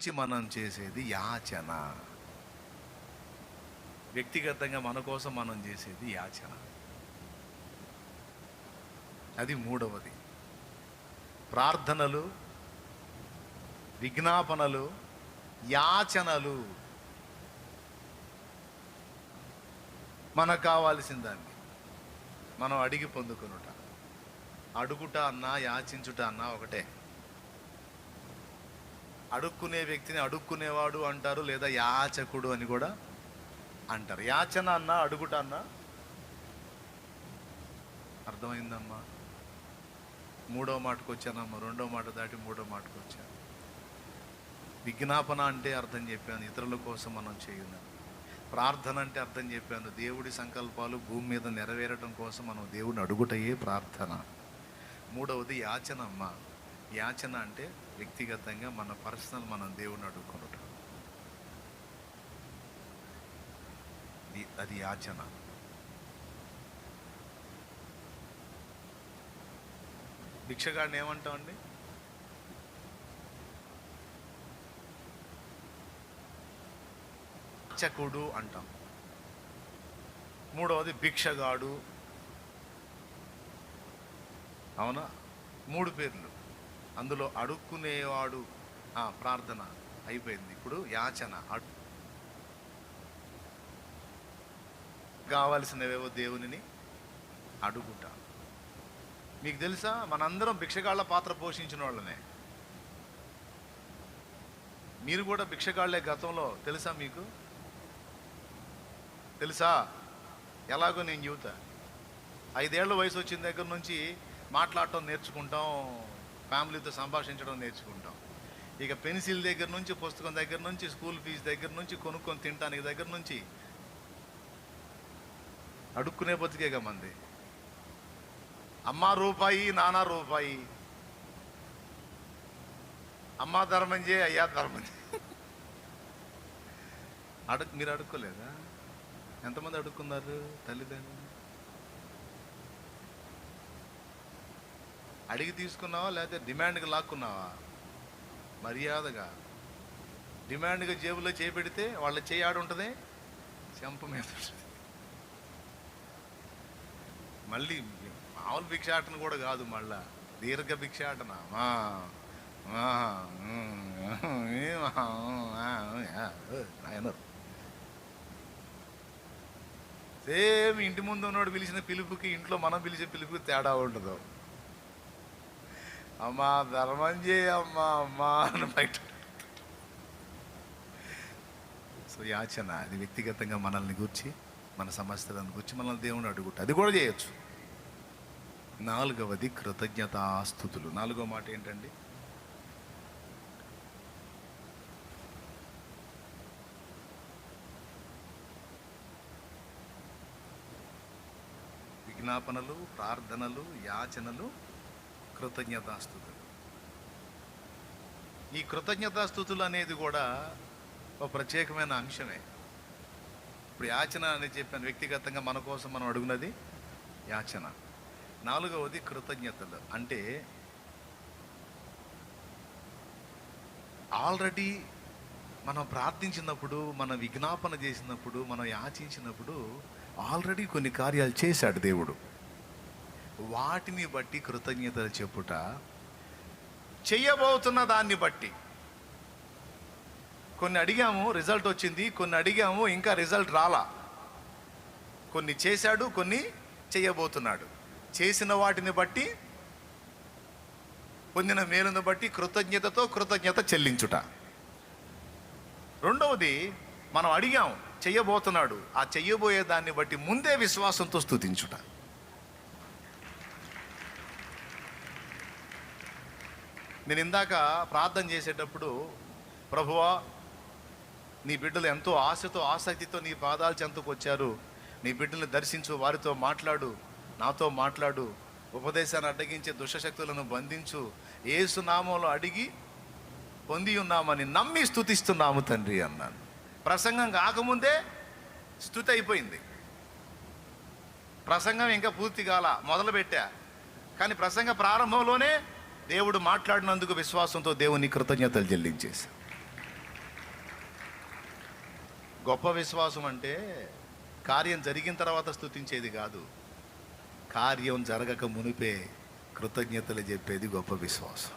నుంచి మనం చేసేది యాచన. వ్యక్తిగతంగా మన కోసం మనం చేసేది యాచన. అది మూడవది. ప్రార్థనలు విజ్ఞాపనలు యాచనలు. మనకు కావాల్సిన దాన్ని మనం అడిగి పొందుకునుట. అడుగుట అన్నా యాచించుట అన్నా ఒకటే. అడుక్కునే వ్యక్తిని అడుక్కునేవాడు అంటారు లేదా యాచకుడు అని కూడా అంటారు. యాచన అన్నా అడుగుట అన్న? అర్థమైందమ్మా? మూడో మాటకు వచ్చానమ్మా రెండో మాట దాటి మూడో మాటకు వచ్చాను విజ్ఞాపన అంటే అర్థం చెప్పాను ఇతరుల కోసం మనం చేయను. ప్రార్థన అంటే అర్థం చెప్పాను దేవుడి సంకల్పాలు భూమి మీద నెరవేరడం కోసం మనం దేవుడిని అడుగుటయే ప్రార్థన. మూడవది యాచన అమ్మ యాచన అంటే వ్యక్తిగతంగా మన పర్సనల్ మనం దేవుడిని అడుగుకున్నట అది యాచన. భిక్షగాడిని ఏమంటామండి? యాచకుడు అంటాం. మూడవది భిక్షగాడు. అవునా? మూడు పేర్లు. అందులో అడుక్కునేవాడు ఆ, ప్రార్థన అయిపోయింది. ఇప్పుడు యాచన. అడు కావాల్సినవేవో దేవునిని అడుగుట. మీకు తెలుసా? మనందరం భిక్షగాళ్ళ పాత్ర పోషించిన వాళ్ళనే మీరు కూడా భిక్షగాళ్ళే గతంలో. తెలుసా మీకు? తెలుసా? ఎలాగో నేను చెబుతా ఐదేళ్ళ వయసు వచ్చిన దగ్గర నుంచి మాట్లాడటం నేర్చుకుంటాం. ఫ్యామిలీతో సంభాషించడం నేర్చుకుంటాం. ఇక పెన్సిల్ దగ్గర నుంచి పుస్తకం దగ్గర నుంచి స్కూల్ ఫీజు దగ్గర నుంచి కొనుక్కొని తినడానికి దగ్గర నుంచి అడుక్కునే బతికేగా మంది. అమ్మా రూపాయి నానా రూపాయి. అమ్మా ధర్మం చేయి అయ్యా ధర్మం చేయి. అడుగు మీరు అడుక్కోలేదా? ఎంతమంది అడుక్కున్నారు తల్లిదండ్రులు? అడిగి తీసుకున్నావా లేకపోతే డిమాండ్కి లాక్కున్నావా మర్యాదగా డిమాండ్గా జేబులో చేపెడితే వాళ్ళ చేయి ఆడుంటుంది చెంప మీద మళ్ళీ మామూలు భిక్షాటన కూడా కాదు మళ్ళా దీర్ఘ భిక్షాటన మా, నాయనరు సేమ్ ఇంటి ముందు ఉన్నవాడు పిలిచిన పిలుపుకి ఇంట్లో మనం పిలిచే పిలుపుకి తేడా ఉండదు అమ్మా ధర్మం చేయమ్మా అమ్మా అని బయట. సో యాచన అది వ్యక్తిగతంగా మనల్ని గుర్చి మన సమస్యలను గుర్చి మనల్ని దేవుని అడుగుట అది కూడా చేయొచ్చు. నాలుగవది కృతజ్ఞతాస్థుతులు నాలుగో మాట ఏంటండి? విజ్ఞాపనలు ప్రార్థనలు యాచనలు కృతజ్ఞతాస్థుతులు. ఈ కృతజ్ఞతాస్థుతులు అనేది కూడా ఒక ప్రత్యేకమైన అంశమే. ఇప్పుడు యాచన అని చెప్పాను వ్యక్తిగతంగా మన కోసం మనం అడుగునది యాచన. నాలుగవది కృతజ్ఞతలు. అంటే ఆల్రెడీ మనం ప్రార్థించినప్పుడు మనం విజ్ఞాపన చేసినప్పుడు మనం యాచించినప్పుడు ఆల్రెడీ కొన్ని కార్యాలు చేశాడు దేవుడు. వాటిని బట్టి కృతజ్ఞతలు చెప్పుట చెయ్యబోతున్న దాన్ని బట్టి. కొన్ని అడిగాము రిజల్ట్ వచ్చింది. కొన్ని అడిగాము ఇంకా రిజల్ట్ రాలా. కొన్ని చేశాడు కొన్ని చేయబోతున్నాడు చేసిన వాటిని బట్టి పొందిన మేలును బట్టి కృతజ్ఞతతో కృతజ్ఞత చెల్లించుట. రెండవది మనం అడిగాం చెయ్యబోతున్నాడు. ఆ చెయ్యబోయే దాన్ని బట్టి ముందే విశ్వాసంతో స్థుతించుట నేను ఇందాక ప్రార్థన చేసేటప్పుడు ప్రభువా నీ బిడ్డలు ఎంతో ఆశతో ఆసక్తితో నీ పాదాల చెంతకు వచ్చారు. నీ బిడ్డల్ని దర్శించు వారితో మాట్లాడు నాతో మాట్లాడు ఉపదేశాన్ని అడ్డగించే దుష్టశక్తులను బంధించు ఏసు నామంలో అడిగి పొంది ఉన్నామని నమ్మి స్థుతిస్తున్నాము తండ్రి అన్నాను. ప్రసంగం కాకముందే స్థుతి అయిపోయింది. ప్రసంగం ఇంకా పూర్తి కాల మొదలుపెట్టా. కానీ ప్రసంగ ప్రారంభంలోనే దేవుడు మాట్లాడినందుకు విశ్వాసంతో దేవుని కృతజ్ఞతలు చెల్లించేసి గొప్ప విశ్వాసం అంటే కార్యం జరిగిన తర్వాత స్థుతించేది కాదు. కార్యం జరగక మునిపే కృతజ్ఞతలు చెప్పేది గొప్ప విశ్వాసం.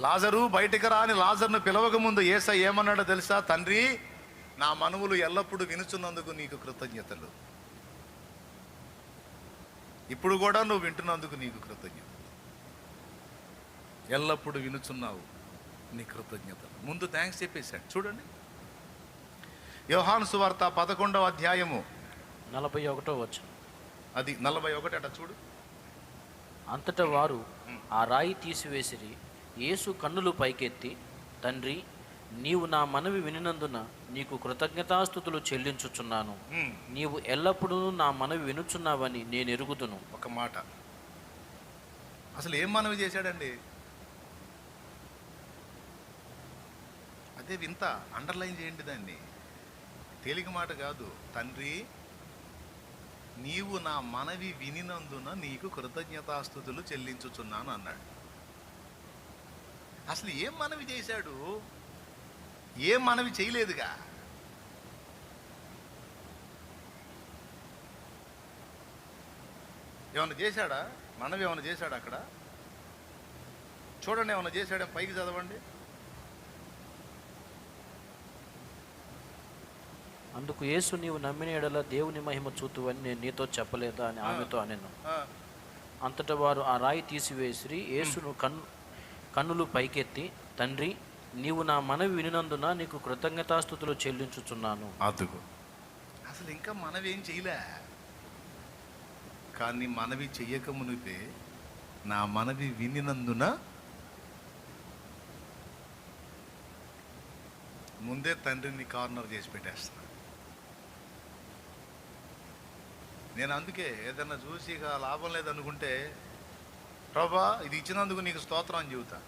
లాజరు బయటికి రాని లాజర్ను పిలవక ముందు ఏస ఏమన్నాడో తెలుసా? తండ్రి నా మనవులు ఎల్లప్పుడూ వినుచున్నందుకు నీకు కృతజ్ఞతలు. ఇప్పుడు కూడా నువ్వు వింటున్నందుకు నీకు కృతజ్ఞత. ఎల్లప్పుడూ వినుచున్నావు నీ కృతజ్ఞతలు. ముందు థ్యాంక్స్ చెప్పేశాడు. చూడండి. యోహాను సువార్త పదకొండవ అధ్యాయము. నలభై ఒకటో వచ్చిన అది నలభై ఒకటి అట చూడు. అంతటా వారు ఆ రాయి తీసివేసిరి. యేసు కన్నులు పైకెత్తి తండ్రి నీవు నా మనవి వినినందున నీకు కృతజ్ఞతాస్థుతులు చెల్లించుచున్నాను. నీవు ఎల్లప్పుడూ నా మనవి వినుచున్నావని నేను ఎరుగుదును. ఒక మాట. అసలు ఏం మనవి చేశాడండి? అదే వింత అండర్లైన్ చేయండి దాన్ని. తేలిక మాట కాదు. తండ్రి నీవు నా మనవి వినినందున నీకు కృతజ్ఞతాస్థుతులు చెల్లించుచున్నాను అన్నాడు. అసలు ఏం మనవి చేశాడు? ఏం మనవి చేయలేదుగా. ఏమైనా చేశాడా? మనవి ఏమైనా చేశాడా అక్కడ? చూడండి ఏమైనా చేశాడా? పైకి చదవండి. అందుకు యేసు నీవు నమ్మిన ఎడల దేవుని మహిమ చూతువని నేను నీతో చెప్పలేదా అని ఆమెతో అనెను. అంతటా వారు ఆ రాయి తీసివేసిరి యేసును కన్ను కన్నులు పైకెత్తి తండ్రి నీవు నా మనవి వినినందున నీకు కృతజ్ఞతాస్థుతులు చెల్లించుచున్నాను. అదుగు. అసలు ఇంకా మనవి ఏం చేయలే. కానీ మనవి చెయ్యక మునిపే నా మనవి వినినందున ముందే తండ్రిని కార్నర్ చేసి పెట్టేస్తున్నా. నేను అందుకే ఏదన్నా చూసి ఇక లాభం లేదనుకుంటే ప్రభా ఇది ఇచ్చినందుకు నీకు స్తోత్రం అని చెబుతా.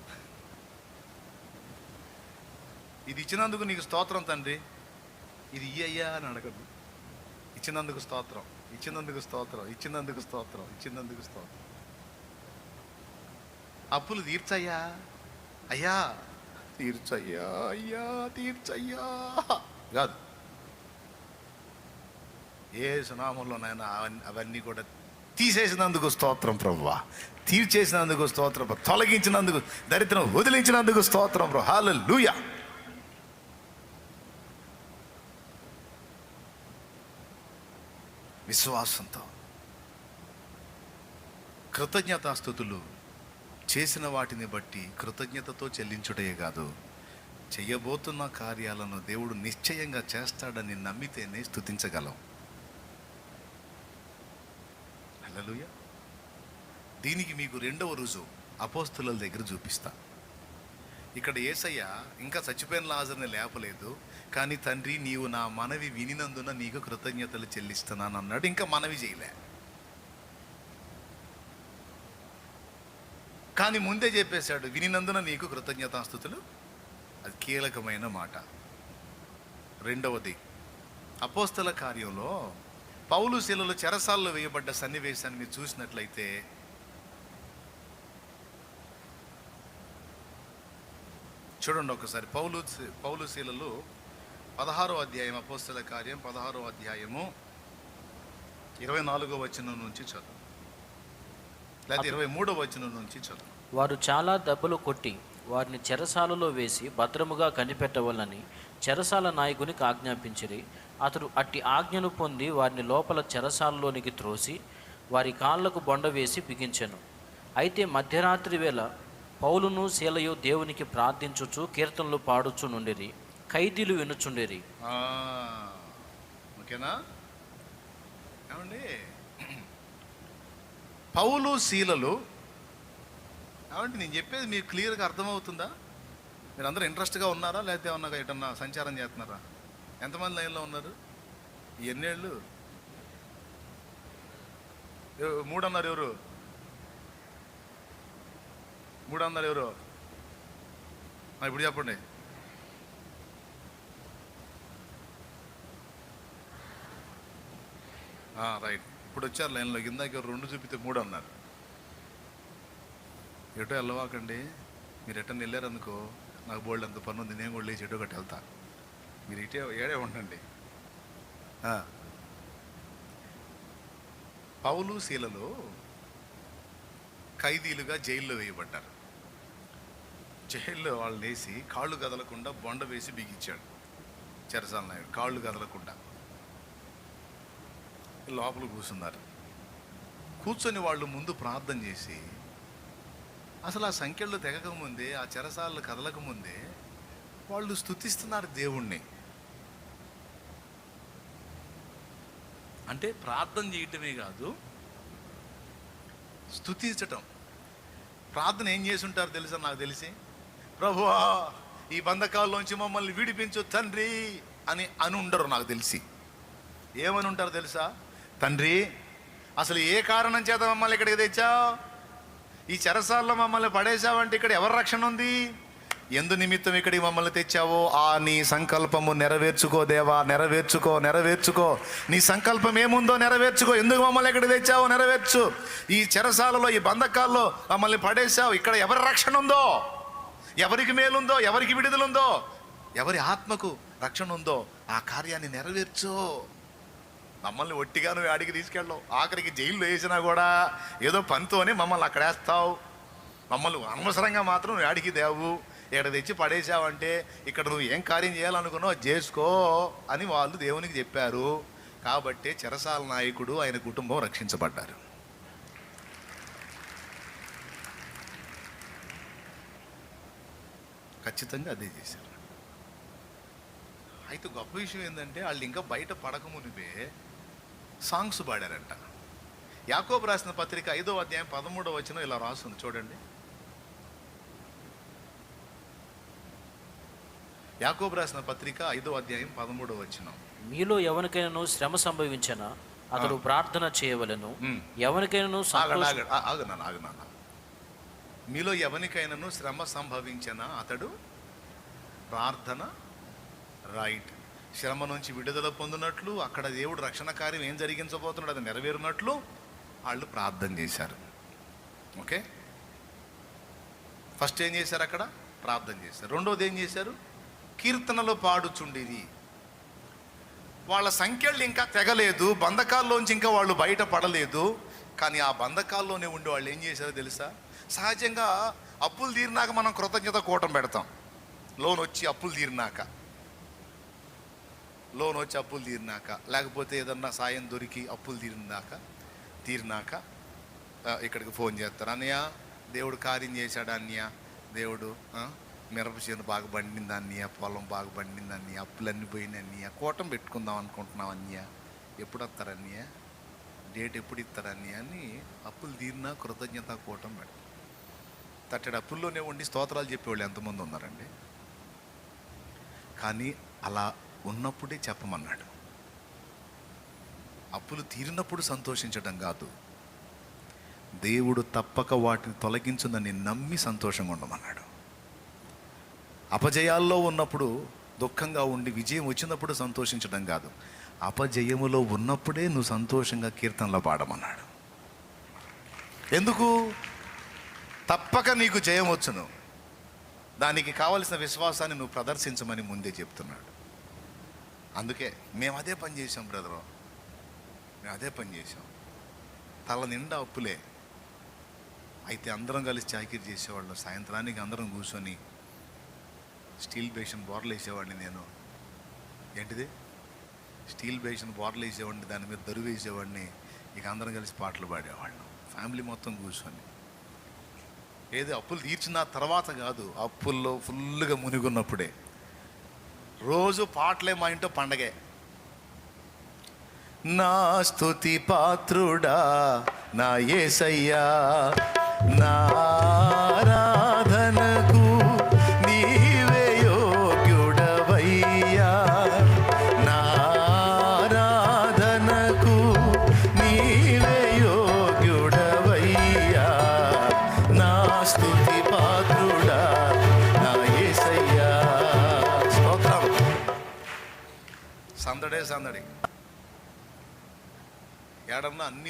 ఇది ఇచ్చినందుకు నీకు స్తోత్రం తండ్రి. ఇది ఇయ్యయ్యా అని అడగదు ఇచ్చినందుకు స్తోత్రం ఇచ్చినందుకు స్తోత్రం ఇచ్చినందుకు స్తోత్రం ఇచ్చినందుకు స్తోత్రం. అప్పులు తీర్చయ్యా. అయ్యా. తీర్చయ్యా అయ్యా తీర్చయ్యా. కాదు. ఏ సునామంలోనైనా అవన్నీ అవన్నీ కూడా తీసేసినందుకు స్తోత్రం ప్రభువా తీర్చేసినందుకు స్తోత్రం. తొలగించినందుకు దరిద్రం వదిలించినందుకు స్తోత్రం ప్రభు హాలూయా విశ్వాసంతో. కృతజ్ఞతాస్థుతులు చేసిన వాటిని బట్టి కృతజ్ఞతతో చెల్లించుటయే కాదు చేయబోతున్న కార్యాలను దేవుడు నిశ్చయంగా చేస్తాడని నమ్మితేనే స్థుతించగలం హలలుయ దీనికి మీకు రెండవ రుజువు అపోస్తుల దగ్గర చూపిస్తా. ఇక్కడ ఏసయ్య ఇంకా చచ్చిపోయిన లాజర్ని లేపలేదు కానీ తండ్రి నీవు నా మనవి వినినందున నీకు కృతజ్ఞతలు చెల్లిస్తున్నాను అన్నాడు. ఇంకా మనవి చేయలే. కానీ ముందే చెప్పేశాడు వినినందున నీకు కృతజ్ఞతాస్థుతులు. అది కీలకమైన మాట. రెండవది అపోస్తల కార్యంలో పౌలు శిలలు చెరసాల్లో వేయబడ్డ సన్నివేశాన్ని మీరు చూసినట్లయితే చూడండి ఒకసారి. పౌలు పౌలు శీలలు పదహారో అధ్యాయం అపోస్తల కార్యం పదహారో అధ్యాయము ఇరవై నాలుగో వచనం నుంచి చదువు. లేకపోతే ఇరవై మూడో వచనం నుంచి చదువు. వారు చాలా దెబ్బలు కొట్టి వారిని చెరసాలలో వేసి భద్రముగా కనిపెట్టవలని చెరసాల నాయకునికి ఆజ్ఞాపించిరి. అతడు అట్టి ఆజ్ఞను పొంది వారిని లోపల చెరసాలలోనికి త్రోసి వారి కాళ్ళకు బొండ వేసి బిగించెను. అయితే మధ్యరాత్రి వేళ పౌలును శీలయు దేవునికి ప్రార్థించుచు కీర్తనలు పాడుచు నుండిరి ఖైదీలు వినుచుండేరి. ఓకేనా? ఏమండి? పౌలు శీలలు ఏమంటే నేను చెప్పేది మీకు క్లియర్గా అర్థమవుతుందా? మీరు అందరూ ఇంట్రెస్ట్గా ఉన్నారా? లేకపోతే ఏమన్నా ఎటన్నా సంచారం చేస్తున్నారా? ఎంతమంది లైన్లో ఉన్నారు? ఎన్నేళ్ళు? మూడన్నారు మూడు అన్నారు ఎవరు? మూడు వందలు ఎవరు ఇప్పుడు చెప్పండి. రైట్. ఇప్పుడు వచ్చారు లైన్లో. ఇందాక రెండు చూపితే మూడు అన్నారు ఎటో వెళ్ళవాకండి. మీరు ఎటన్నా వెళ్ళారనుకో నాకు బోల్డ్ అంత పని ఉంది. నేను కూడా లేచి ఎటు ఒకటి వెళ్తా. మీరు ఇటే ఏడే ఉండండి. పౌలు శీలలో ఖైదీలుగా జైల్లో వేయబడ్డారు. జైల్లో వాళ్ళు వేసి కాళ్ళు కదలకుండా బొండ వేసి బిగించాడు చెరసాల నాయుడు. కాళ్ళు కదలకుండా. లోపల కూర్చున్నారు. కూర్చొని వాళ్ళు ముందు ప్రార్థన చేసి అసలు ఆ సంఖ్యలు తెగక ముందే ఆ చెరసాలు కదలకముందే వాళ్ళు స్థుతిస్తున్నారు దేవుణ్ణి. అంటే ప్రార్థన చేయటమే కాదు స్థుతించటం ప్రార్థన ఏం చేసి ఉంటారు తెలుసా నాకు తెలిసి? ప్రభువా ఈ బంధకాల్లోంచి మమ్మల్ని విడిపించు తండ్రి అని అని ఉండరు నాకు తెలిసి. ఏమని ఉంటారు తెలుసా? తండ్రి అసలు ఏ కారణం చేత మమ్మల్ని ఇక్కడికి తెచ్చావు? ఈ చెరసాల్లో మమ్మల్ని పడేశావంటే ఇక్కడ ఎవరి రక్షణ ఉంది? ఎందు నిమిత్తం ఇక్కడికి మమ్మల్ని తెచ్చావో? ఆ నీ సంకల్పము నెరవేర్చుకో దేవా నెరవేర్చుకో నెరవేర్చుకో. నీ సంకల్పం ఏముందో నెరవేర్చుకో. ఎందుకు మమ్మల్ని ఇక్కడ తెచ్చావో నెరవేర్చు. ఈ చెరసాలలో ఈ బంధకాల్లో మమ్మల్ని పడేశావు. ఇక్కడ ఎవరి రక్షణ ఉందో? ఎవరికి మేలుందో ఎవరికి విడుదలుందో ఎవరి ఆత్మకు రక్షణ ఉందో ఆ కార్యాన్ని నెరవేర్చు. మమ్మల్ని ఒట్టిగా నువ్వు ఆడికి తీసుకెళ్ళవు. ఆఖరికి జైల్లో వేసినా కూడా ఏదో పనితోనే మమ్మల్ని అక్కడ వేస్తావు. మమ్మల్ని అనవసరంగా మాత్రం నువ్వు ఆడికి దేవు ఇక్కడ తెచ్చి పడేసావంటే ఇక్కడ నువ్వు ఏం కార్యం చేయాలనుకున్నావు చేసుకో అని వాళ్ళు దేవునికి చెప్పారు. కాబట్టి చెరసాల నాయకుడు ఆయన కుటుంబం రక్షించబడ్డారు. ఖచ్చితంగా అదే చేశారు. అయితే గొప్ప విషయం ఏంటంటే వాళ్ళు ఇంకా బయట పడక మునిపే సాంగ్స్ పాడారంట. యాకోబు రాసిన పత్రిక ఐదో అధ్యాయం పదమూడవ వచనం ఇలా రాస్తుంది చూడండి. యాకోబు రాసిన పత్రిక ఐదో అధ్యాయం పదమూడవ వచనం. మీలో ఎవరికైనాను శ్రమ సంభవించిన అతడు ప్రార్థన చేయవలెను. మ్. ఎవరికైనాను ఆగండి మీలో ఎవరికైనాను శ్రమ సంభవించిన అతడు ప్రార్థన రైట్. శ్రమ నుంచి విడుదల పొందినట్లు అక్కడ దేవుడు రక్షణ కార్యం ఏం జరిగించబోతున్నాడు అది నెరవేరినట్లు వాళ్ళు ప్రార్థన చేశారు. ఓకే? ఫస్ట్ ఏం చేశారు అక్కడ? ప్రార్థన చేశారు. రెండోది ఏం చేశారు? కీర్తనలో పాడుచుండేది. వాళ్ళ సంఖ్యలు ఇంకా తెగలేదు బంధకాల్లోంచి ఇంకా వాళ్ళు బయట పడలేదు. కానీ ఆ బంధకాల్లోనే ఉండి వాళ్ళు ఏం చేశారో తెలుసా? సహజంగా అప్పులు తీరినాక మనం కృతజ్ఞత కూటం పెడతాం. లోన్ వచ్చి అప్పులు తీరినాక. లోన్ వచ్చి అప్పులు తీరినాక. లేకపోతే ఏదన్నా సాయం దొరికి అప్పులు తీరినాక తీరినాక ఇక్కడికి ఫోన్ చేస్తారు. అన్నయ్య దేవుడు కార్యం చేశాడు అన్నయ్య? దేవుడు మిరప చేను బాగా పండింది అన్నయ్య? పొలం బాగా పండింది అన్నయ్య? అప్పులన్నీ పోయినాయి అన్నయ్య? కూటం పెట్టుకుందాం అనుకుంటున్నాం అన్నయ్య? ఎప్పుడు వస్తారు అన్నయ్య? డేట్ ఎప్పుడు ఇస్తారు అన్నయ్య? అని అప్పులు తీరినా కృతజ్ఞత కూటం పెడతాం. తట్టడి అప్పుల్లోనే ఉండి స్తోత్రాలు చెప్పేవాళ్ళు ఎంతమంది ఉన్నారండి? కానీ అలా ఉన్నప్పుడే చెప్పమన్నాడు. అప్పులు తీరినప్పుడు సంతోషించడం కాదు. దేవుడు తప్పక వాటిని తొలగించుందని నమ్మి సంతోషంగా ఉండమన్నాడు. అపజయాల్లో ఉన్నప్పుడు దుఃఖంగా ఉండి విజయం వచ్చినప్పుడు సంతోషించడం కాదు. అపజయములో ఉన్నప్పుడే నువ్వు సంతోషంగా కీర్తనలో పాడమన్నాడు. ఎందుకు? తప్పక నీకు జయమొచ్చును. దానికి కావలసిన విశ్వాసాన్ని నువ్వు ప్రదర్శించమని ముందే చెప్తున్నాడు. అందుకే మేము అదే పని చేసాం బ్రదరు. మేము అదే పని చేసాం తల నిండా అప్పులే అయితే అందరం కలిసి చాకిరి చేసేవాళ్ళం. సాయంత్రానికి అందరం కూర్చొని స్టీల్ బేషన్ బోర్లు వేసేవాడిని నేను. ఏంటిది? స్టీల్ బేషన్ బోర్లు వేసేవాడిని దాని మీద దరువు వేసేవాడిని. ఇక అందరం కలిసి పాటలు పాడేవాళ్ళం. ఫ్యామిలీ మొత్తం కూర్చొని. ఏది అప్పులు తీర్చిన తర్వాత కాదు అప్పుల్లో ఫుల్గా మునిగున్నప్పుడే. రోజు పాటలే మా ఇంట్లో పండగే. నా స్తుతి పాత్రుడా నా ఏసయ్యా నా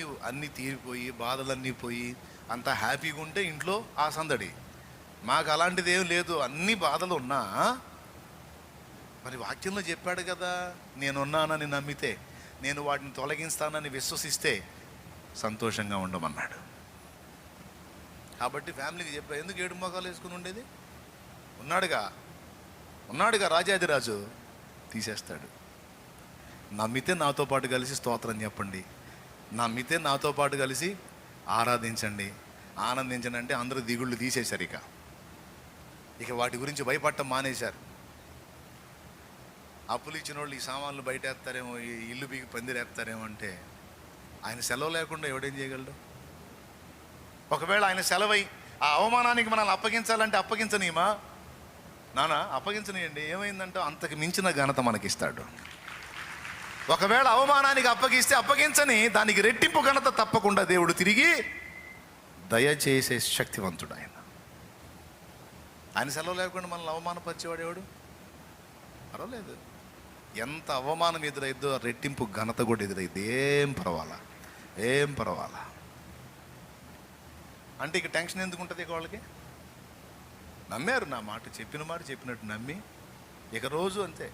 అన్నీ అన్నీ తీరిపోయి బాధలన్నీ పోయి అంత హ్యాపీగా ఉంటే ఇంట్లో ఆ సందడి. మాకు అలాంటిది ఏం లేదు. అన్ని బాధలు ఉన్నా మరి వాక్యంలో చెప్పాడు కదా నేనున్నానని నమ్మితే నేను వాటిని తొలగిస్తానని విశ్వసిస్తే సంతోషంగా ఉండమన్నాడు. కాబట్టి ఫ్యామిలీకి చెప్పా ఎందుకు ఏడు మొఖాలు వేసుకుని ఉండేది? ఉన్నాడుగా ఉన్నాడుగా రాజాదిరాజు తీసేస్తాడు. నమ్మితే నాతో పాటు కలిసి స్తోత్రం చెప్పండి. నా మితే నాతో పాటు కలిసి ఆరాధించండి. ఆనందించండి అంటే అందరూ దిగుళ్ళు తీసేశారు ఇక. ఇక వాటి గురించి భయపడటం మానేశారు. అప్పులు ఇచ్చిన వాళ్ళు ఈ సామాన్లు బయట వేస్తారేమో ఈ ఇల్లు బిగి పందిరేస్తారేమో అంటే ఆయన సెలవు లేకుండా ఎవడేం చేయగలడు? ఒకవేళ ఆయన సెలవై ఆ అవమానానికి మనల్ని అప్పగించాలంటే అప్పగించనీమా నానా అప్పగించనీయండి. ఏమైందంటే అంతకు మించిన ఘనత మనకిస్తాడు. ఒకవేళ అవమానానికి అప్పగిస్తే అప్పగించని దానికి రెట్టింపు ఘనత తప్పకుండా దేవుడు తిరిగి దయచేసే శక్తివంతుడు ఆయన ఆయన సెలవు లేకుండా మనల్ని అవమానపరిచేవాడు ఎవడు? పర్వాలేదు. ఎంత అవమానం ఎదురైద్దో ఆ రెట్టింపు ఘనత కూడా ఎదురైద్ది. ఏం పర్వాలా? ఏం పర్వాలా? అంటే ఇక టెన్షన్ ఎందుకు ఉంటుంది ఇక వాళ్ళకి? నమ్మారు నా మాట చెప్పిన మాట చెప్పినట్టు నమ్మి ఇక రోజు అంతే.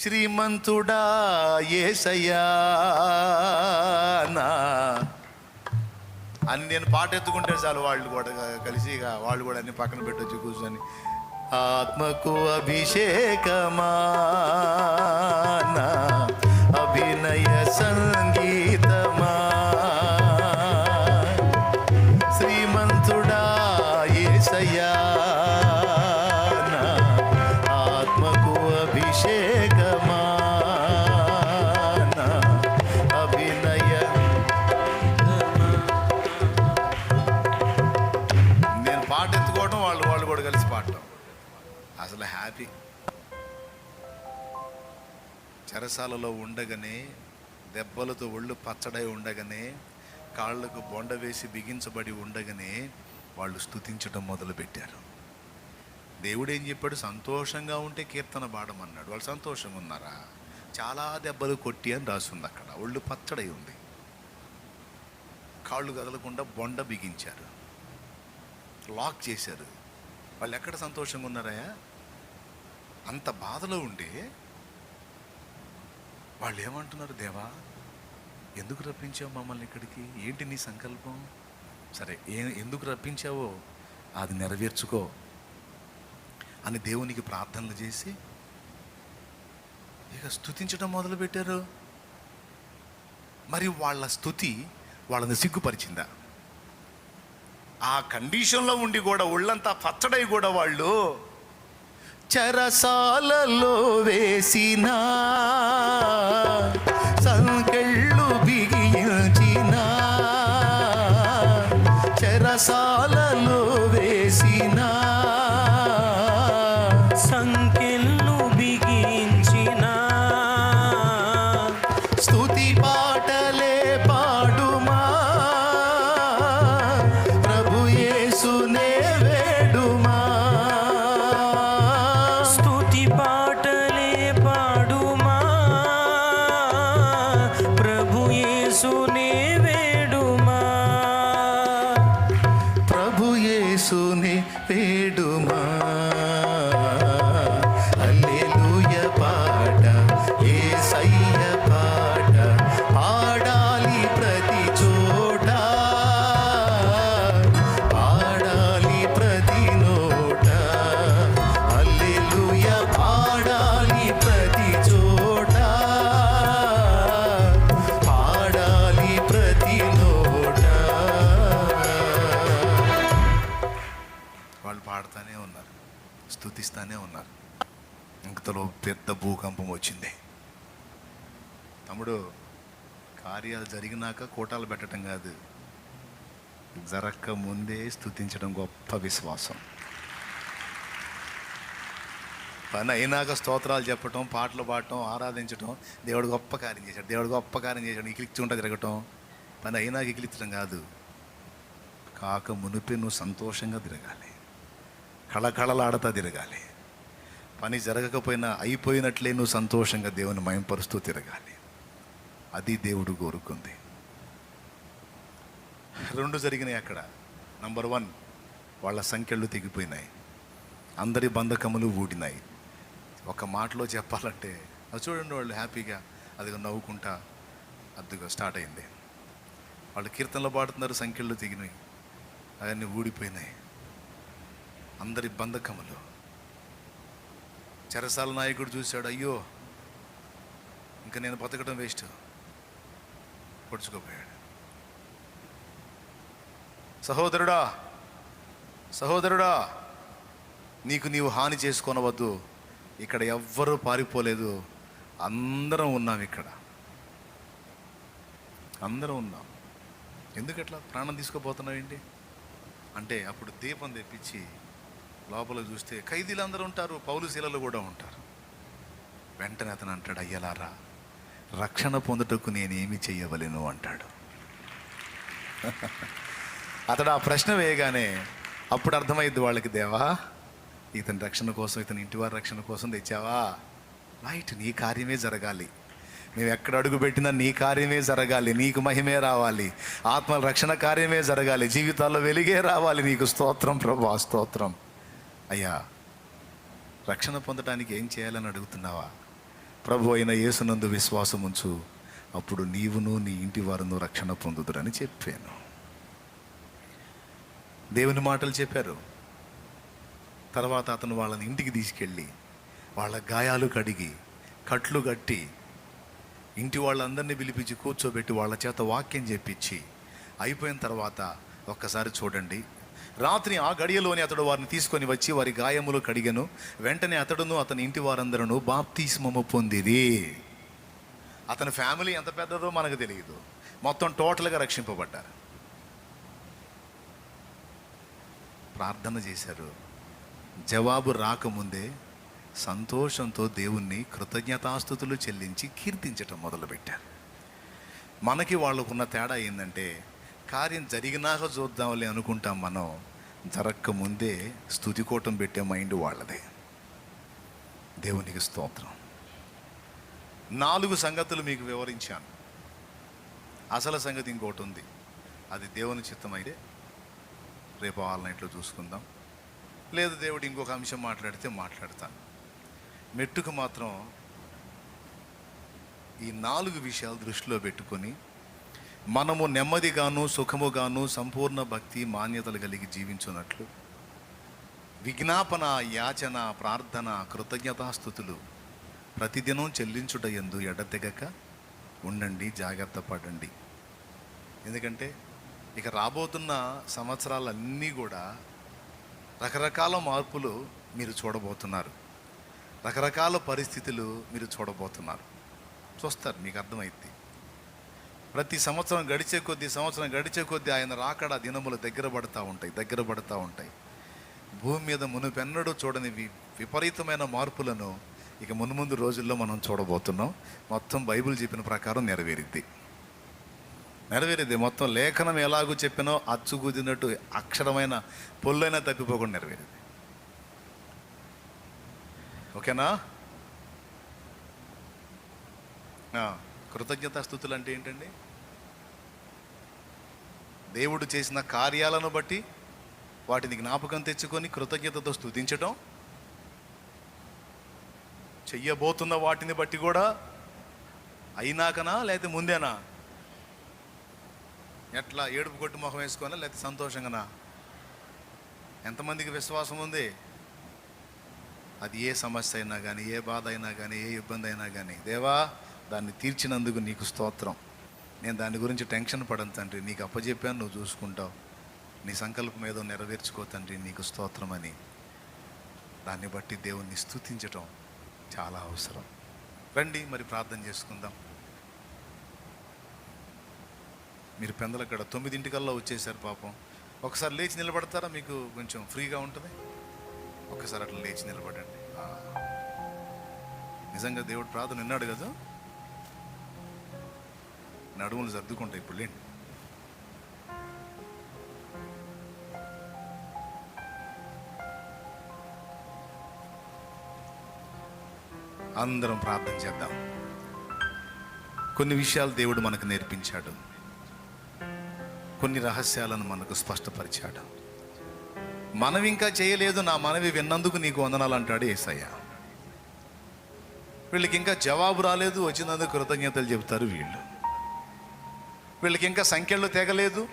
శ్రీమంతుడా ఏసయ్యా నా అని నేను పాట ఎత్తుకుంటే చాలు వాళ్ళు కూడా కలిసి ఇక వాళ్ళు కూడా అన్ని పక్కన పెట్టొచ్చి కూర్చొని. ఆత్మకు అభిషేకమా అభినయ సంగీతమా చెరసాలలో ఉండగానే దెబ్బలతో ఒళ్ళు పచ్చడై ఉండగానే కాళ్ళకు బొండ వేసి బిగించబడి ఉండగానే వాళ్ళు స్తుతించడం మొదలుపెట్టారు. దేవుడు ఏం చెప్పాడు? సంతోషంగా ఉంటే కీర్తన పాడమన్నాడు. వాళ్ళు సంతోషంగా ఉన్నారా? చాలా దెబ్బలు కొట్టి అని రాసింది అక్కడ. ఒళ్ళు పచ్చడై ఉంది. కాళ్ళు కదలకుండా బొండ బిగించారు. లాక్ చేశారు. వాళ్ళు ఎక్కడ సంతోషంగా ఉన్నారా? అంత బాధలో ఉండే వాళ్ళు ఏమంటున్నారు దేవా? ఎందుకు రప్పించావు మమ్మల్ని ఇక్కడికి? ఏంటి నీ సంకల్పం? సరే ఏ ఎందుకు రప్పించావో అది నెరవేర్చుకో అని దేవునికి ప్రార్థనలు చేసి ఇక స్థుతించడం మొదలుపెట్టారు. మరి వాళ్ళ స్థుతి వాళ్ళని సిగ్గుపరిచిందా? ఆ కండిషన్లో ఉండి కూడా ఒళ్ళంతా పచ్చడై కూడా వాళ్ళు చరసాలలో వేసినా. ప్రవర్తిస్తూనే ఉన్నారు. ఇంకతలో పెద్ద భూకంపం వచ్చింది. తమ్ముడు కార్యాలు జరిగినాక కోటాలు పెట్టడం కాదు. జరక్క ముందే స్థుతించడం గొప్ప విశ్వాసం. పని అయినాక స్తోత్రాలు చెప్పటం పాటలు పాడటం ఆరాధించటం దేవుడు గొప్ప కార్యం చేశాడు. దేవుడు గొప్ప కార్యం చేశాడు. ఇకిలిచ్చుంటా తిరగటం పని అయినాక ఇకిలిచ్చడం కాదు. కాక మునిపే నువ్వు సంతోషంగా తిరగాలి. కళకళలాడతా తిరగాలి. పని జరగకపోయినా అయిపోయినట్లే నువ్వు సంతోషంగా దేవుని మయంపరుస్తూ తిరగాలి. అది దేవుడు కోరుకుంది. రెండు జరిగినాయి అక్కడ. నంబర్ వన్ వాళ్ళ సంఖ్యలు తెగిపోయినాయి. అందరి బంధకములు ఊడినాయి. ఒక మాటలో చెప్పాలంటే అది చూడండి వాళ్ళు హ్యాపీగా అది నవ్వుకుంటా అద్దుగా స్టార్ట్ అయింది. వాళ్ళు కీర్తనలు పాడుతున్నారు సంఖ్యలు తెగినాయి. అవన్నీ ఊడిపోయినాయి. అందరి బంధకములు. చెరసాల నాయకుడు చూశాడు అయ్యో ఇంకా నేను బతకడం వేస్ట్ పొడుచుకోపోయాడు. సహోదరుడా సహోదరుడా నీకు నీవు హాని చేసుకొనవద్దు. ఇక్కడ ఎవ్వరూ పారిపోలేదు. అందరం ఉన్నాం ఇక్కడ. అందరం ఉన్నాం. ఎందుకట్లా ప్రాణం తీసుకోపోతున్నావు ఏంటి అంటే అప్పుడు దీపం తెప్పించి లోపల చూస్తే ఖైదీలు అందరూ ఉంటారు పౌలు శీలలు కూడా ఉంటారు. వెంటనే అతను అంటాడు అయ్యలారా రక్షణ పొందుటకు నేనేమి చేయవలను అంటాడు. అతడు ఆ ప్రశ్న వేయగానే అప్పుడు అర్థమైంది వాళ్ళకి దేవా ఇతని రక్షణ కోసం ఇతని ఇంటి వారి రక్షణ కోసం తెచ్చావా? రైట్ నీ కార్యమే జరగాలి. మేము ఎక్కడ అడుగు పెట్టినా నీ కార్యమే జరగాలి నీకు మహిమే రావాలి. ఆత్మ రక్షణ కార్యమే జరగాలి జీవితాల్లో వెలిగే రావాలి. నీకు స్తోత్రం ప్రభా స్తోత్రం. అయ్యా రక్షణ పొందడానికి ఏం చేయాలని అడుగుతున్నావా? ప్రభు అయిన యేసునందు విశ్వాసం ఉంచు అప్పుడు నీవును నీ ఇంటి వారును రక్షణ పొందుదురని చెప్పాను. దేవుని మాటలు చెప్పారు. తర్వాత అతను వాళ్ళని ఇంటికి తీసుకెళ్ళి వాళ్ళ గాయాలు కడిగి కట్లు కట్టి ఇంటి వాళ్ళందరినీ పిలిపించి కూర్చోబెట్టి వాళ్ళ చేత వాక్యం చెప్పించి అయిపోయిన తర్వాత ఒక్కసారి చూడండి. రాత్రి ఆ గడియలోని అతడు వారిని తీసుకొని వచ్చి వారి గాయములు కడిగను. వెంటనే అతడును అతని ఇంటి వారందరూ బాప్తిస్మము పొందిది అతని ఫ్యామిలీ ఎంత పెద్దదో మనకు తెలియదు. మొత్తం టోటల్గా రక్షింపబడ్డారు. ప్రార్థన చేశారు. జవాబు రాకముందే సంతోషంతో దేవుణ్ణి కృతజ్ఞతాస్థుతులు చెల్లించి కీర్తించటం మొదలుపెట్టారు. మనకి వాళ్ళకున్న తేడా ఏంటంటే కార్యం జరిగినాక చూద్దాంలే అనుకుంటాం మనం. జరక్క ముందే స్థుతికోటం పెట్టే మైండ్ వాళ్ళదే. దేవునికి స్తోత్రం. నాలుగు సంగతులు మీకు వివరించాను. అసలు సంగతి ఇంకోటి ఉంది. అది దేవుని చిత్తమైతే రేపు ఆల్ నైట్లో చూసుకుందాం. లేదు దేవుడు ఇంకొక అంశం మాట్లాడితే మాట్లాడతాను. మెట్టుకు మాత్రం ఈ నాలుగు విషయాలు దృష్టిలో పెట్టుకొని మనము నెమ్మదిగాను సుఖముగాను సంపూర్ణ భక్తి మాన్యతలు కలిగి జీవించున్నట్లు విజ్ఞాపన యాచన ప్రార్థన కృతజ్ఞతాస్థుతులు ప్రతిదినం చెల్లించుట ఎందు ఎడతెగక ఉండండి జాగ్రత్త పడండి. ఎందుకంటే ఇక రాబోతున్న సంవత్సరాలన్నీ కూడా రకరకాల మార్పులు మీరు చూడబోతున్నారు. రకరకాల పరిస్థితులు మీరు చూడబోతున్నారు. చూస్తారు మీకు అర్థమైంది ప్రతి సంవత్సరం గడిచే కొద్దీ సంవత్సరం గడిచే కొద్దీ ఆయన రాకడ దినములు దగ్గర పడతా ఉంటాయి దగ్గర పడతా ఉంటాయి. భూమి మీద మునుపెన్నడూ చూడని వి విపరీతమైన మార్పులను ఇక మున్ముందు రోజుల్లో మనం చూడబోతున్నాం. మొత్తం బైబిల్ చెప్పిన ప్రకారం నెరవేరిద్ది. నెరవేరిద్ది. మొత్తం లేఖనం ఎలాగూ చెప్పినో అచ్చుగుదినట్టు అక్షరమైన పొల్లైనా తప్పిపోకుండా నెరవేరింది ఓకేనా? కృతజ్ఞత కృతజ్ఞతాస్థుతులు అంటే ఏంటండి? దేవుడు చేసిన కార్యాలను బట్టి వాటిని జ్ఞాపకం తెచ్చుకొని కృతజ్ఞతతో స్థుతించటం చెయ్యబోతున్న వాటిని బట్టి కూడా అయినాకనా లేకపోతే ముందేనా? ఎట్లా ఏడుపు కొట్టు మొహం వేసుకోనా లేకపోతే సంతోషంగానా? ఎంతమందికి విశ్వాసం ఉంది? అది ఏ సమస్య అయినా కానీ ఏ బాధ అయినా కానీ ఏ ఇబ్బంది అయినా కానీ దేవా దాన్ని తీర్చినందుకు నీకు స్తోత్రం. నేను దాని గురించి టెన్షన్ పడను తండ్రి. నీకు అప్పచెప్పాను నువ్వు చూసుకుంటావు. నీ సంకల్పం ఏదో నెరవేర్చుకో తండ్రి నీకు స్తోత్రం అని. దాన్ని బట్టి దేవుణ్ణి స్థుతించటం చాలా అవసరం. రండి మరి ప్రార్థన చేసుకుందాం. మీరు పెందలక్కడ తొమ్మిదింటికల్లా వచ్చేసారు పాపం. ఒకసారి లేచి నిలబడతారా? మీకు కొంచెం ఫ్రీగా ఉంటుంది? ఒకసారి అట్లా లేచి నిలబడండి. నిజంగా దేవుడు ప్రార్థన విన్నాడు కదా? నడుములు సర్దుకుంటాయి ఇప్పుడు లేండి. అందరం ప్రార్థన చేద్దాం. కొన్ని విషయాలు దేవుడు మనకు నేర్పించాడు. కొన్ని రహస్యాలను మనకు స్పష్టపరిచాడు. మనవి ఇంకా చేయలేదు నా మనవి విన్నందుకు నీకు వందనాలు అంటాడు ఏసయ్య. వీళ్ళకి ఇంకా జవాబు రాలేదు వచ్చినందుకు కృతజ్ఞతలు చెబుతారు వీళ్ళు. వీళ్ళకి ఇంకా సంఖ్యలు తెగలేదు.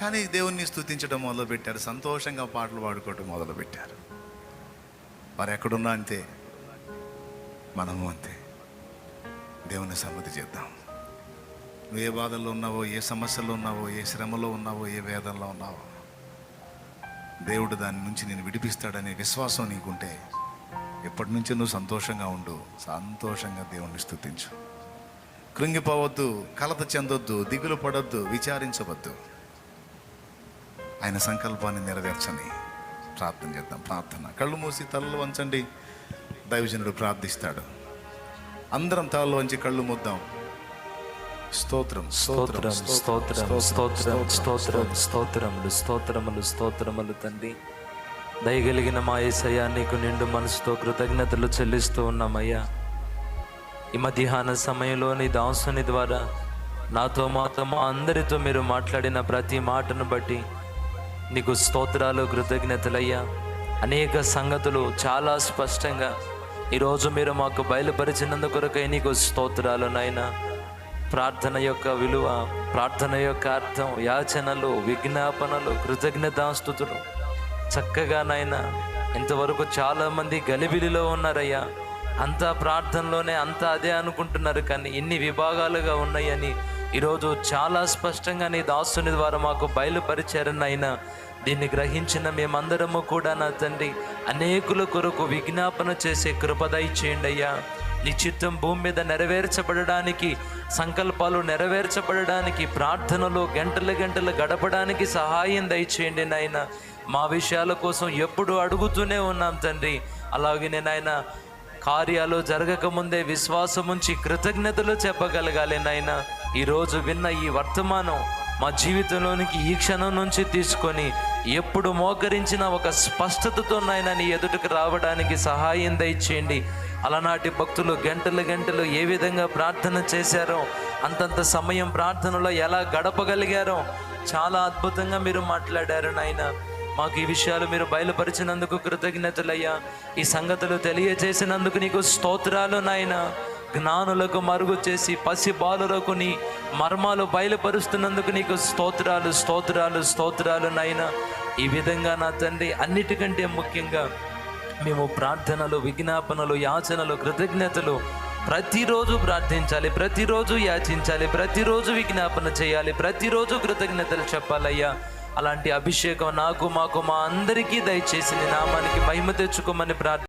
కానీ దేవుణ్ణి స్థుతించడం మొదలుపెట్టారు. సంతోషంగా పాటలు పాడుకోవటం మొదలుపెట్టారు. వారు ఎక్కడున్నా అంతే. మనము అంతే. దేవుని సమ్మతి చేద్దాం. నువ్వు ఏ బాధల్లో ఉన్నావో ఏ సమస్యల్లో ఉన్నావో ఏ శ్రమలో ఉన్నావో ఏ వేదంలో ఉన్నావో దేవుడు దాని నుంచి నేను విడిపిస్తాడనే విశ్వాసం నీకుంటే ఎప్పటి నుంచి నువ్వు సంతోషంగా ఉండు. సంతోషంగా దేవుణ్ణి స్థుతించు కృంగిపోవద్దు కలత చెందొద్దు దిగులు పడొద్దు విచారించవద్దు. ఆయన సంకల్పాన్ని నెరవేర్చని ప్రార్థన చేద్దాం ప్రార్థన. కళ్ళు మూసి తలలు వంచండి. దైవజనుడు ప్రార్థిస్తాడు. అందరం తలలు వంచి కళ్ళు ముద్దాం. స్తోత్రం స్తోత్రం స్తోత్రం స్తోత్రం స్తోత్రం స్తోత్రములు స్తోత్రములు స్తోత్రములు తండ్రి. దయగలిగిన మా ఏసయ్యా నీకు నిండు మనసుతో కృతజ్ఞతలు చెల్లిస్తూ ఉన్నామయ్యా. ఈ మధ్యాహ్న సమయంలోని దాసుని ద్వారా నాతో మాతో మా అందరితో మీరు మాట్లాడిన ప్రతి మాటను బట్టి నీకు స్తోత్రాలు కృతజ్ఞతలయ్యా. అనేక సంగతులు చాలా స్పష్టంగా ఈరోజు మీరు మాకు బయలుపరిచినందుకొరకై నీకు స్తోత్రాలు నాయనా. ప్రార్థన యొక్క విలువ ప్రార్థన యొక్క అర్థం యాచనలు విజ్ఞాపనలు కృతజ్ఞతాస్థుతులు చక్కగా నాయన ఇంతవరకు చాలామంది గలిబిలిలో ఉన్నారయ్యా. అంతా ప్రార్థనలోనే అంతా అదే అనుకుంటున్నారు కానీ ఇన్ని విభాగాలుగా ఉన్నాయని. ఈరోజు చాలా స్పష్టంగా నీ దాసుని ద్వారా మాకు బయలుపరిచారనైనా దీన్ని గ్రహించిన మేమందరము కూడా నా తండ్రి అనేకుల కొరకు విజ్ఞాపన చేసే కృపదయ చేయండి అయ్యా. నీ భూమి మీద నెరవేర్చబడడానికి సంకల్పాలు నెరవేర్చబడడానికి ప్రార్థనలో గంటలు గంటలు గడపడానికి సహాయం దయచేయండి నాయన. మా విషయాల కోసం ఎప్పుడు అడుగుతూనే ఉన్నాం తండ్రి. అలాగే నాయన కార్యాలు జరగకముందే విశ్వాసం ఉంచి కృతజ్ఞతలు చెప్పగలగాలి నాయన. ఈరోజు విన్న ఈ వర్తమానం మా జీవితంలోనికి ఈ క్షణం నుంచి తీసుకొని ఎప్పుడు మోకరించిన ఒక స్పష్టతతో నాయన నీ ఎదుటికి రావడానికి సహాయం దయచేయండి. అలనాటి భక్తులు గంటలు గంటలు ఏ విధంగా ప్రార్థన చేశారో అంతంత సమయం ప్రార్థనలో ఎలా గడపగలిగారో చాలా అద్భుతంగా మీరు మాట్లాడారు నాయన. మాకు ఈ విషయాలు మీరు బయలుపరిచినందుకు కృతజ్ఞతలయ్యా. ఈ సంగతులు తెలియజేసినందుకు నీకు స్తోత్రాలు నాయన. జ్ఞానులకు మరుగు చేసి పసి బాలులకు నీ మర్మాలు బయలుపరుస్తున్నందుకు నీకు స్తోత్రాలు స్తోత్రాలు స్తోత్రాలు నాయన. ఈ విధంగా నా తండ్రి అన్నిటికంటే ముఖ్యంగా మేము ప్రార్థనలు విజ్ఞాపనలు యాచనలు కృతజ్ఞతలు ప్రతిరోజు ప్రార్థించాలి ప్రతిరోజు యాచించాలి ప్రతిరోజు విజ్ఞాపన చేయాలి ప్రతిరోజు కృతజ్ఞతలు చెప్పాలయ్యా. అలాంటి అభిషేకం నాకు మాకు మా అందరికీ దయచేసి నామానికి మహిమ తెచ్చుకోమని ప్రార్థన